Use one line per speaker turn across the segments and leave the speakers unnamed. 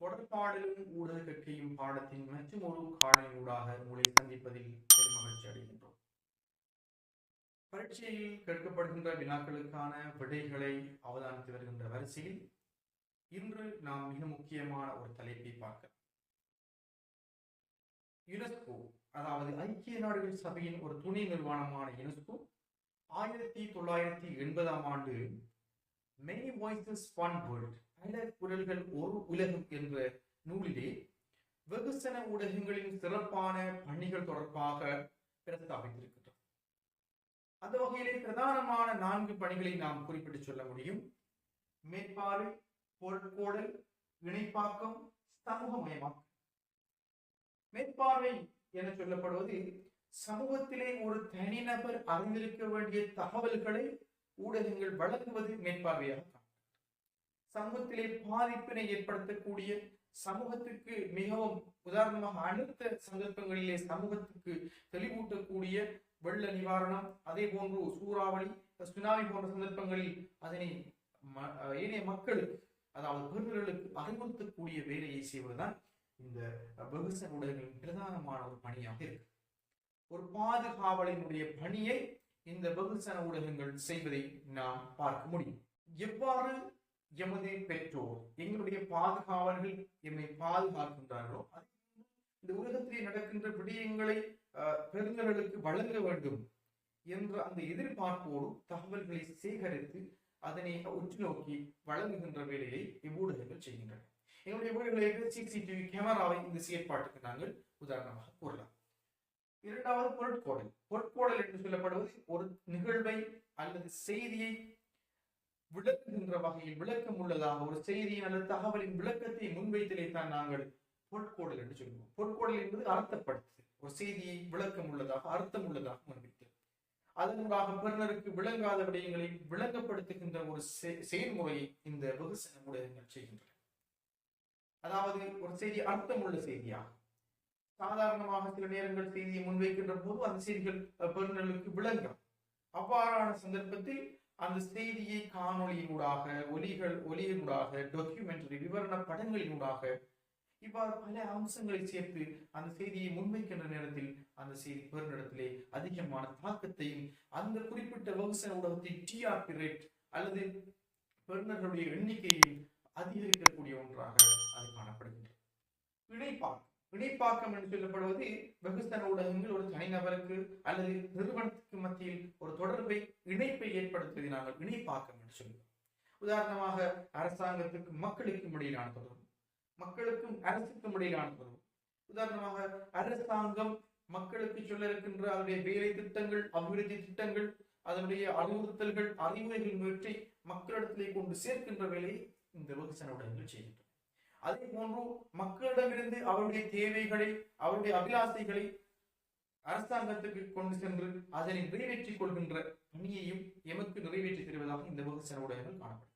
பாடலும் ஊடக கற்கையும் பாடத்தின் மற்றும் ஒரு காணொலியூடாக உங்களை சந்திப்பதில் பெருமகிழ்ச்சி அடைகின்றோம். பரீட்சையில் கேட்கப்படுகின்ற வினாக்களுக்கான விடைகளை அவதானித்து வருகின்ற வரிசையில் இன்று நாம் மிக முக்கியமான ஒரு தலைப்பை பார்க்க யுனெஸ்கோ அதாவது ஐக்கிய நாடுகள் சபையின் ஒரு துணை நிறுவனமான யுனெஸ்கோ ஆயிரத்தி தொள்ளாயிரத்தி எண்பதாம் ஆண்டு மெனி வாய்ஸஸ் ஒன் வேர்ல்ட் பல குரல்கள் ஒரு உலகம் என்ற நூலிலே வெகுசன ஊடகங்களின் சிறப்பான பணிகள் தொடர்பாக பிரஸ்தாபித்திருக்கின்றோம் அந்த வகையிலே பிரதானமான நான்கு பணிகளை நாம் குறிப்பிட்டு சொல்ல முடியும். மேற்பார்வை பொருட்கோடல் இணைப்பாக்கம் சமூகமயமாக்கம் மேற்பார்வை என சொல்லப்படுவது சமூகத்திலே ஒரு தனிநபர் அறிந்திருக்க வேண்டிய தகவல்களை ஊடகங்கள் வழங்குவது மேற்பார்வையாக சமூகத்திலே பாதிப்பினை ஏற்படுத்தக்கூடிய சமூகத்துக்கு மிகவும் உதாரணமாக அடுத்த சந்தர்ப்பங்களிலே சமூகத்துக்கு தெளிவூட்டக்கூடிய வெள்ள நிவாரணம் அதே போன்று சூறாவளி சுனாமி போன்ற சந்தர்ப்பங்களில் அதனை ஏனைய மக்களுக்கு அதாவது பெருர்களுக்கு அறிவுறுத்தக்கூடிய வேலையை செய்வதுதான் இந்த வெகுசன ஊடகங்களின் பிரதானமான ஒரு பணியாக இருக்கு. ஒரு பாதுகாவலினுடைய பணியை இந்த வெகுசன ஊடகங்கள் செய்வதை நாம் பார்க்க முடியும். எவ்வாறு எமது பெற்றோர். எங்களுடைய பாதுகாவலர்கள் எம்மை பாதுகாக்கின்றார்களோ இந்த உலகத்திலே நடக்கின்ற விடயங்களை பெருந்தர்களுக்கு வழங்க வேண்டும் என்ற அந்த எதிர்பார்ப்போடு தகவல்களை சேகரித்து அதனை உற்று நோக்கி வழங்குகின்ற வேலையை இவ்வூடகங்கள் செய்கின்றன எங்களுடைய வீடுகளில் சிசிடிவி கேமராவை இந்த செயற்பாட்டுக்கு நாங்கள் உதாரணமாக கூறலாம். இரண்டாவது பொருட்கோடல். பொருட்கோடல் என்று சொல்லப்படுவது ஒரு நிகழ்வை அல்லது செய்தியை விளக்குகின்ற வகையில் விளக்கம் உள்ளதாக ஒரு செய்தியின் அல்லது தகவலின் விளக்கத்தை முன்வைத்தலே தான் நாங்கள் பொற்கோடல் என்று சொல்லுவோம். பொற்கோடல் என்பது அர்த்தப்படுத்து ஒரு செய்தியை விளக்கம் உள்ளதாக அர்த்தம் உள்ளதாக முன்வைத்தல் அதனூடாக பெருநருக்கு விளங்காத விடயங்களை விளங்கப்படுத்துகின்ற ஒரு செயல்முறையை இந்த வெகுசன ஊடகங்கள் செய்கின்றன. அதாவது ஒரு செய்தி அர்த்தம் உள்ள செய்தியாக சாதாரணமாக சில நேரங்கள் செய்தியை முன்வைக்கின்ற போது அந்த செய்திகள் பெருநர்களுக்கு விளங்கும். அவ்வாறான சந்தர்ப்பத்தில் அந்த செய்தியை காணொலியினூடாக ஒலிகள் ஒலியினூடாக டாக்குமெண்டரி விவரண படங்களினூடாக இவ்வாறு பல அம்சங்களை சேர்த்து அந்த செய்தியை முன்வைக்கின்ற நேரத்தில் அந்த செய்தி பெருநிடத்திலே அதிகமான தாக்கத்தையும் அந்த குறிப்பிட்ட வகுசன ஊடகத்தின் டிஆர்பி ரேட் அல்லது பெருநர்களுடைய எண்ணிக்கையை அதிகரிக்கக்கூடிய ஒன்றாக அது காணப்படுகின்றது. இணைப்பாக்கம் வினைப்பாக்கம் என்று சொல்லப்படுவது வெகுஸ்தன ஊடகங்கள் ஒரு தனிநபருக்கு அல்லது நிறுவனத்துக்கு மத்தியில் ஒரு தொடர்பை இணைப்பை ஏற்படுத்துவதை நாங்கள் என்று சொல்லுவோம். உதாரணமாக அரசாங்கத்துக்கும் மக்களுக்கும் இடையிலான தொடர்பு. மக்களுக்கும் அரசுக்கும் இடையிலான தொடர்பு. உதாரணமாக அரசாங்கம் மக்களுக்கு சொல்ல இருக்கின்ற அதனுடைய வேலை திட்டங்கள் அபிவிருத்தி திட்டங்கள் அதனுடைய அறிவுறுத்தல்கள் அறிவுரைகள் முயற்சி மக்களிடத்திலே கொண்டு சேர்க்கின்ற வேலையை இந்த வெகுசன ஊடகங்கள் செய்கின்றன. அதே போன்று மக்களிடமிருந்து அவருடைய தேவைகளை அவருடைய அபிலாசைகளை அரசாங்கத்துக்கு கொண்டு சென்று அதனை நிறைவேற்றிக் கொள்கின்ற பணியையும் எமக்கு நிறைவேற்றி தருவதாக இந்த வெகுசன ஊடகங்கள் காணப்படும்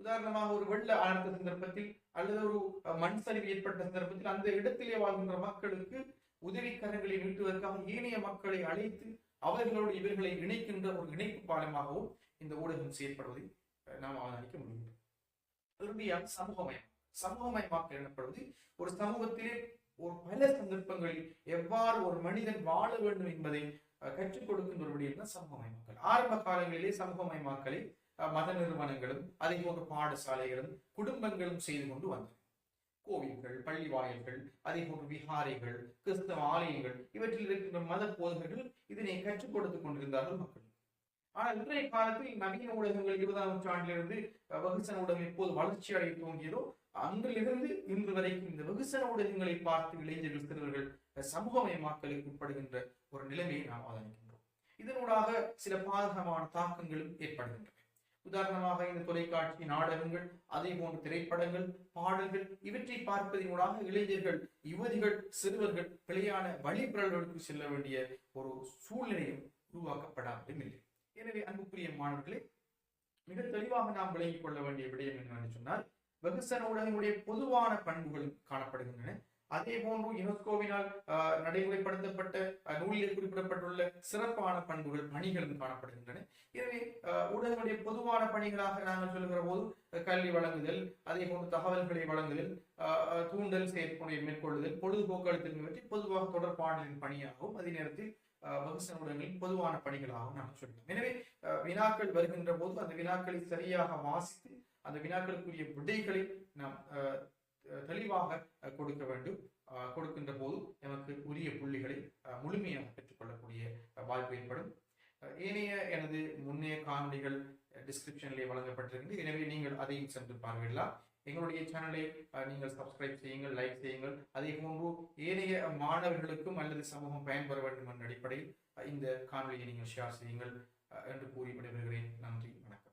உதாரணமாக ஒரு வெள்ள அனர்த்த சந்தர்ப்பத்தில் அல்லது ஒரு மண் சரிவு ஏற்பட்ட சந்தர்ப்பத்தில் அந்த இடத்திலே வாழ்கின்ற மக்களுக்கு உதவிக்கரங்களை நீட்டுவதற்காக ஏனைய மக்களை அழைத்து அவர்களோடு இவர்களை இணைக்கின்ற ஒரு இணைப்பு பாலமாகவும் இந்த ஊடகம் செயல்படுவதை நாம் அவதானிக்க முடியும். இறுதியாக சமூகமயம். சமூகமயமாக்கல் எனப்படுவது ஒரு சமூகத்திலே ஒரு பல சந்தர்ப்பங்களில் எவ்வாறு ஒரு மனிதன் வாழ வேண்டும் என்பதை கற்றுக் கொடுக்கின்ற ஒரு விடயம் தான் சமூகமயமாக்கல். ஆரம்ப காலங்களிலே சமூகமயமாக்கலை மத நிறுவனங்களும் அதே போன்ற பாடசாலைகளும் குடும்பங்களும் செய்து கொண்டு வந்தன. கோவில்கள் பள்ளி வாயில்கள் அதே போன்ற விஹாரைகள் கிறிஸ்தவ ஆலயங்கள் இவற்றில் இருக்கின்ற மத போதகர்கள் இதனை கற்றுக் கொடுத்துக் கொண்டிருந்தார்கள் மக்கள். ஆனால் இன்றைய காலத்தில் நவீன ஊடகங்கள் இருபதாம் நூற்றாண்டிலிருந்து வகுசன ஊடகம் எப்போது வளர்ச்சி அடைய துவங்கியதோ அன்றிலிருந்து இன்று வரைக்கும் இந்த வெகுசன ஊடகங்களை பார்த்து இளைஞர்கள் சிறுவர்கள் சமூகமயமாக்கலுக்கு உட்படுகின்ற ஒரு நிலைமையை நாம் ஆதரிக்கின்றோம் இதனூடாக சில பாதகமான தாக்கங்களும் ஏற்படுகின்றன. உதாரணமாக இந்த தொலைக்காட்சி நாடகங்கள் அதே போன்ற திரைப்படங்கள் பாடல்கள் இவற்றை பார்ப்பதனூடாக இளைஞர்கள் யுவதிகள் சிறுவர்கள் பிழையான வழிபிரல்களுக்கு செல்ல வேண்டிய ஒரு சூழ்நிலையும் உருவாக்கப்படாமலும் இல்லை. எனவே அன்புக்குரிய மாணவர்களே மிக தெளிவாக நாம் விளங்கிக் கொள்ள வேண்டிய விடயம் என்னவென்று சொன்னால் வெகுசன ஊடகங்களுடைய பொதுவான பண்புகள் காணப்படுகின்றன. அதே போன்று யுனெஸ்கோவினால் நடைமுறைப்படுத்தப்பட்ட நூலில் குறிப்பிடப்பட்டுள்ள சிறப்பான பண்புகள் பணிகளும் காணப்படுகின்றன. எனவே ஊடகங்களுடைய பொதுவான பணிகளாக நாங்கள் சொல்லுகிற போது கல்வி வழங்குதல் அதே போன்று தகவல்களை வழங்குதல் தூண்டல் செயற்முறையை மேற்கொள்ளுதல் பொழுதுபோக்கு அளித்தல் பற்றி பொதுவாக தொடர்பாடலின் பணியாகவும் அதே நேரத்தில் வகுசன ஊடகங்களின் பொதுவான பணிகளாகவும் நாங்கள் சொல்லலாம் எனவே வினாக்கள் வருகின்ற போது அந்த வினாக்களை சரியாக வாசித்து அந்த வினாக்களுக்குரிய விடைகளை நாம் தெளிவாக கொடுக்க வேண்டும். கொடுக்கின்ற போது நமக்கு உரிய புள்ளிகளை முழுமையாக பெற்றுக்கொள்ளக்கூடிய வாய்ப்பு ஏற்படும். ஏனைய எனது முன்னைய காணொலிகள் டிஸ்கிரிப்ஷனிலே வழங்கப்பட்டிருக்கிறது எனவே நீங்கள் அதையும் சென்று பார்வையிடலாம். எங்களுடைய சேனலை நீங்கள் சப்ஸ்கிரைப் செய்யுங்கள் லைக் செய்யுங்கள். அதே போன்று ஏனைய மாணவர்களுக்கும் அல்லது சமூகம் பயன்பெற வேண்டும் என்ற அடிப்படையில் இந்த காணொலியை நீங்கள் ஷேர் செய்யுங்கள் என்று கூறி விடைபெறுகிறேன். நன்றி வணக்கம்.